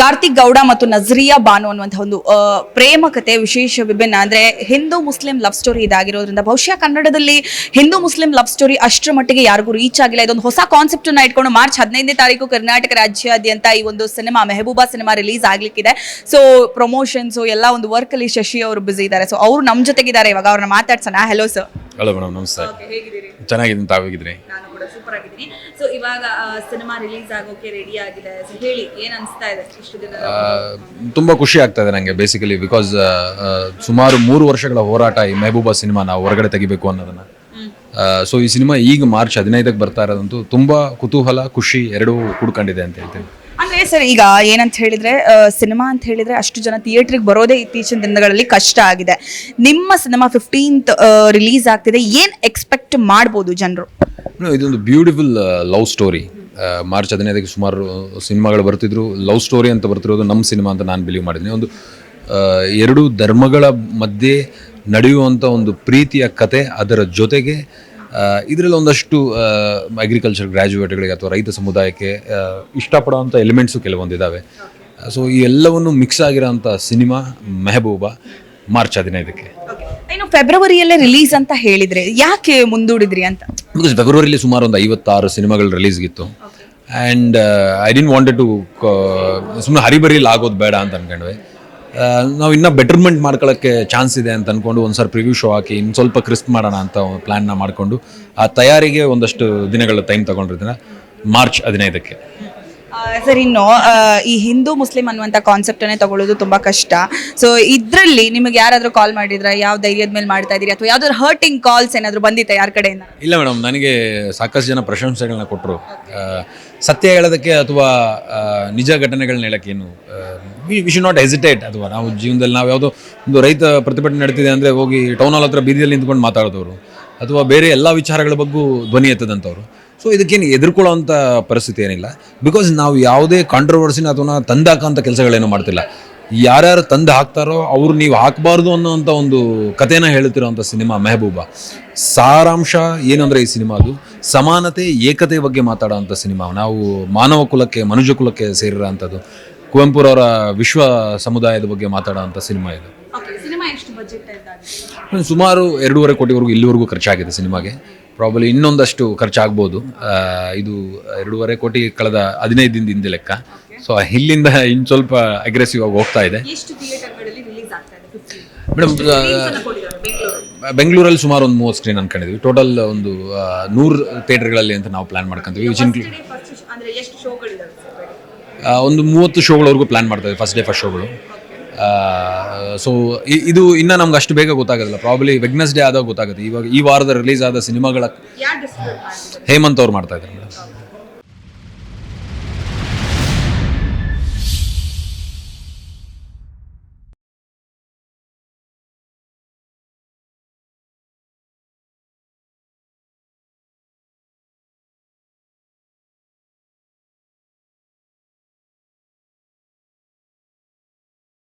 ಕಾರ್ತಿಕ್ ಗೌಡ ಮತ್ತು ನಜ್ರಿಯಾ ಬಾನು ಅನ್ನುವಂತಹ ಒಂದು ಪ್ರೇಮ ಕತೆ ವಿಶೇಷ ವಿಭಿನ್ನ. ಅಂದ್ರೆ ಹಿಂದೂ ಮುಸ್ಲಿಂ ಲವ್ ಸ್ಟೋರಿ ಇದಾಗಿರೋದ್ರಿಂದ ಬಹುಶಃ ಕನ್ನಡದಲ್ಲಿ ಹಿಂದೂ ಮುಸ್ಲಿಂ ಲವ್ ಸ್ಟೋರಿ ಅಷ್ಟರ ಮಟ್ಟಿಗೆ ಯಾರಿಗೂ ರೀಚ್ ಆಗಿಲ್ಲ. ಇದೊಂದು ಹೊಸ ಕಾನ್ಸೆಪ್ಟ್ ಅನ್ನ ಇಟ್ಕೊಂಡು ಮಾರ್ಚ್ ಹದಿನೈದನೇ ತಾರೀಕು ಕರ್ನಾಟಕ ರಾಜ್ಯಾದ್ಯಂತ ಈ ಒಂದು ಸಿನಿಮಾ ಮೆಹಬೂಬಾ ಸಿನಿಮಾ ರಿಲೀಸ್ ಆಗ್ಲಿಕ್ಕಿದೆ. ಸೊ ಪ್ರಮೋಷನ್ಸ್ ಎಲ್ಲ ಒಂದು ವರ್ಕ್ ಅಲ್ಲಿ ಶಶಿ ಅವರು ಬಿಸಿ ಇದ್ದಾರೆ. ಸೊ ಅವರು ನಮ್ಮ ಜೊತೆಗಿದ್ದಾರೆ. ಇವಾಗ ಅವ್ರನ್ನ ಮಾತಾಡ್ಸೋಣ. ಹಲೋ ಸರ್ ಹಲೋ ಮೇಡಮ್ ನಮಸ್ತೆ. ಚೆನ್ನಾಗಿದ್ದೀನಿ. ತಾವಾಗಿದ್ರಿ ಸೂಪರ್ ಆಗಿದ್ದೀನಿ. ಸೊ ಇವಾಗ ಸಿನಿಮಾ ರಿಲೀಸ್ ಆಗೋಕೆ ರೆಡಿ ಆಗಿದೆ. ಸೊ ಹೇಳಿ ಏನ್ ಅನ್ಸ್ತಾ ಇದೆ ಇಷ್ಟು ದಿನ? ತುಂಬ ಖುಷಿ ಆಗ್ತಾ ಇದೆ ನನಗೆ ಬೇಸಿಕಲಿ ಬಿಕಾಸ್ ಸುಮಾರು ಮೂರು ವರ್ಷಗಳ ಹೋರಾಟ ಈ ಮೆಹಬೂಬಾ ಸಿನಿಮಾ ನಾವು ಹೊರಗಡೆ ತೆಗಿಬೇಕು ಅನ್ನೋದನ್ನ. ಸೊ ಈ ಸಿನಿಮಾ ಈಗ ಮಾರ್ಚ್ ಹದಿನೈದಕ್ಕೆ ಬರ್ತಾ ಇರೋದಂತೂ ತುಂಬಾ ಕುತೂಹಲ ಖುಷಿ ಎರಡೂ ಕುಡ್ಕೊಂಡಿದೆ ಅಂತ ಹೇಳ್ತೀನಿ. ಅಂದ್ರೆ ಸರ್ ಈಗ ಏನಂತ ಹೇಳಿದ್ರೆ ಸಿನಿಮಾ ಅಂತ ಹೇಳಿದ್ರೆ ಅಷ್ಟು ಜನ ಥಿಯೇಟ್ರಿಗೆ ಬರೋದೇ ಇತ್ತೀಚಿನ ದಿನಗಳಲ್ಲಿ ಕಷ್ಟ ಆಗಿದೆ. ನಿಮ್ಮ ಸಿನಿಮಾ ಫಿಫ್ಟೀನ್ತ್ ರಿಲೀಸ್ ಆಗ್ತಿದೆ. ಏನ್ ಎಕ್ಸ್ಪೆಕ್ಟ್ ಮಾಡ್ಬೋದು ಜನರು? ಇದೊಂದು ಬ್ಯೂಟಿಫುಲ್ ಲವ್ ಸ್ಟೋರಿ ಮಾರ್ಚ್ ಹದಿನೈದಕ್ಕೆ ಸುಮಾರು ಸಿನಿಮಾಗಳು ಬರ್ತಿದ್ರು. ಲವ್ ಸ್ಟೋರಿ ಅಂತ ಬರ್ತಿರೋದು ನಮ್ಮ ಸಿನಿಮಾ ಅಂತ ನಾನು ಬಿಲೀವ್ ಮಾಡಿದ್ದೀನಿ. ಒಂದು ಎರಡು ಧರ್ಮಗಳ ಮಧ್ಯೆ ನಡೆಯುವಂಥ ಒಂದು ಪ್ರೀತಿಯ ಕತೆ ಅದರ ಜೊತೆಗೆ ಇದರಲ್ಲಿ ಒಂದಷ್ಟು ಅಗ್ರಿಕಲ್ಚರ್ ಗ್ರ್ಯಾಜುಯೇಟ್ಗಳಿಗೆ ಅಥವಾ ರೈತ ಸಮುದಾಯಕ್ಕೆ ಇಷ್ಟಪಡುವಂಥ ಎಲಿಮೆಂಟ್ಸು ಕೆಲವೊಂದಿದ್ದಾವೆ ಸೊ ಈ ಎಲ್ಲವನ್ನು ಮಿಕ್ಸ್ ಆಗಿರೋಂಥ ಸಿನಿಮಾ ಮೆಹಬೂಬ ಮಾರ್ಚ್ ಹದಿನೈದಕ್ಕೆ. ಇನ್ನು ಫೆಬ್ರವರಿಯಲ್ಲೇ ರಿಲೀಸ್ ಅಂತ ಹೇಳಿದರೆ ಯಾಕೆ ಮುಂದೂಡಿದ್ರಿ ಅಂತ? ಬಿಕಾಸ್ ಫೆಬ್ರವರಿಲಿ ಸುಮಾರು ಒಂದು ಐವತ್ತಾರು ಸಿನಿಮಾಗಳು ರಿಲೀಸ್ಗಿತ್ತು and I didn't wanted to ಸುಮ್ಮನೆ ಹರಿಬರಿಲಿ ಆಗೋದು ಬೇಡ ಅಂತ ಅನ್ಕೊಂಡ್ವಿ. ನಾವು ಇನ್ನೂ ಬೆಟರ್ಮೆಂಟ್ ಮಾಡ್ಕೊಳ್ಳೋಕ್ಕೆ ಚಾನ್ಸ್ ಇದೆ ಅಂತ ಅಂದ್ಕೊಂಡು ಒಂದು ಸರ್ ಪ್ರಿವ್ಯೂ ಶೋ ಹಾಕಿ ಇನ್ನು ಸ್ವಲ್ಪ ಕ್ರಿಸ್ಪ್ ಮಾಡೋಣ ಅಂತ ಪ್ಲ್ಯಾನ್ನ ಮಾಡಿಕೊಂಡು ಆ ತಯಾರಿಗೆ ಒಂದಷ್ಟು ದಿನಗಳ ಟೈಮ್ ತೊಗೊಂಡಿರ್ತೀನಿ ಮಾರ್ಚ್ ಹದಿನೈದಕ್ಕೆ. ಸರ್ ಇನ್ನು ಈ ಹಿಂದೂ ಮುಸ್ಲಿಂ ಅನ್ನುವಂಥ ಕಾನ್ಸೆಪ್ಟನ್ನೇ ತಗೊಳ್ಳೋದು ತುಂಬ ಕಷ್ಟ. ಸೊ ಇದರಲ್ಲಿ ನಿಮಗೆ ಯಾರಾದರೂ ಕಾಲ್ ಮಾಡಿದ್ರ? ಯಾವ ಧೈರ್ಯದ ಮೇಲೆ ಮಾಡ್ತಾ ಇದ್ದೀರಿ ಅಥವಾ ಯಾವ್ದಾದ್ರು ಹರ್ಟಿಂಗ್ ಕಾಲ್ಸ್ ಏನಾದರೂ ಬಂದಿತ್ತ ಯಾರ ಕಡೆಯಿಂದ? ಇಲ್ಲ ಮೇಡಮ್, ನನಗೆ ಸಾಕಷ್ಟು ಜನ ಪ್ರಶಂಸೆಗಳನ್ನ ಕೊಟ್ಟರು ಸತ್ಯ ಹೇಳೋದಕ್ಕೆ ಅಥವಾ ನಿಜ ಘಟನೆಗಳನ್ನ ಹೇಳೋಕ್ಕೇನು ವಿ ಶುಡ್ ನಾಟ್ ಹೆಸಿಟೇಟ್ ಅಥವಾ ನಾವು ಜೀವನದಲ್ಲಿ ನಾವು ಯಾವುದೋ ಒಂದು ರೈತ ಪ್ರತಿಭಟನೆ ನಡೀತಿದೆ ಅಂದರೆ ಹೋಗಿ ಟೌನ್ ಹಾಲ್ ಹತ್ರ ಬೀದಿಯಲ್ಲಿ ನಿಂತ್ಕೊಂಡು ಮಾತಾಡೋದವರು, ಅಥವಾ ಬೇರೆ ಎಲ್ಲ ವಿಚಾರಗಳ ಬಗ್ಗೂ ಧ್ವನಿ ಎತ್ತದಂಥವ್ರು. ಸೊ ಇದಕ್ಕೇನು ಎದುರ್ಕೊಳ್ಳೋವಂಥ ಪರಿಸ್ಥಿತಿ ಏನಿಲ್ಲ. ಬಿಕಾಸ್ ನಾವು ಯಾವುದೇ ಕಾಂಟ್ರವರ್ಸಿನ ಅಥವಾ ತಂದಾಕಂಥ ಕೆಲಸಗಳೇನು ಮಾಡ್ತಿಲ್ಲ. ಯಾರ್ಯಾರು ತಂದು ಹಾಕ್ತಾರೋ ಅವ್ರು ನೀವು ಹಾಕಬಾರ್ದು ಅನ್ನೋಂಥ ಒಂದು ಕಥೆನ ಹೇಳುತ್ತಿರುವಂಥ ಸಿನಿಮಾ ಮೆಹಬೂಬ. ಸಾರಾಂಶ ಏನಂದರೆ ಈ ಸಿನಿಮಾದು ಸಮಾನತೆ ಏಕತೆ ಬಗ್ಗೆ ಮಾತಾಡೋವಂಥ ಸಿನಿಮಾ. ನಾವು ಮಾನವ ಕುಲಕ್ಕೆ ಮನುಜ ಕುಲಕ್ಕೆ ಸೇರಿರೋಂಥದ್ದು. ಕುವೆಂಪುರವರ ವಿಶ್ವ ಸಮುದಾಯದ ಬಗ್ಗೆ ಮಾತಾಡೋವಂಥ ಸಿನಿಮಾ ಇದು. ಸಿನಿಮಾ ಎಷ್ಟು ಬಜೆಟ್ ಸುಮಾರು ಎರಡೂವರೆ ಕೋಟಿವರೆಗೂ ಇಲ್ಲಿವರೆಗೂ ಖರ್ಚಾಗಿದೆ ಸಿನಿಮಾಗೆ. ಪ್ರಾಬಲಿ ಇನ್ನೊಂದಷ್ಟು ಖರ್ಚಾಗ್ಬೋದು. ಇದು ಎರಡೂವರೆ ಕೋಟಿ ಕಳೆದ ಹದಿನೈದು ದಿನದಿಂದ ಲೆಕ್ಕ. ಸೊ ಇಲ್ಲಿಂದ ಇನ್ನು ಸ್ವಲ್ಪ ಅಗ್ರೆಸಿವ್ ಆಗಿ ಹೋಗ್ತಾ ಇದೆ. ಮೇಡಮ್ ಬೆಂಗಳೂರಲ್ಲಿ. ಸುಮಾರು ಒಂದು ಮೂವತ್ತು ಸ್ಕ್ರೀನ್ ಅನ್ಕೊಂಡಿದ್ವಿ ಟೋಟಲ್ ಒಂದು ನೂರು ಥಿಯೇಟರ್ಗಳಲ್ಲಿ ಅಂತ ನಾವು ಪ್ಲಾನ್ ಮಾಡ್ಕೊಂತೀವಿ. ವಿಚ್ ಇನ್ಕ್ಲೂಡ್ ಒಂದು ಮೂವತ್ತು ಶೋಗಳವರೆಗೂ ಪ್ಲಾನ್ ಮಾಡ್ತಾ ಫಸ್ಟ್ ಡೇ ಫಸ್ಟ್ ಶೋಗಳು ಸೊ ಇದು ಇನ್ನ ನಮ್ಗೆ ಅಷ್ಟು ಬೇಗ ಗೊತ್ತಾಗೋದಿಲ್ಲ. ಪ್ರಾಬ್ಲಿ ವೆಗ್ನಸ್ಡೇ ಆದಾಗ ಗೊತ್ತಾಗುತ್ತೆ. ಇವಾಗ ಈ ವಾರದ ರಿಲೀಸ್ ಆದ ಸಿನಿಮಾಗಳ ಹೇಮಂತ್ ಅವ್ರು ಮಾಡ್ತಾ ಇದ್ದಾರೆ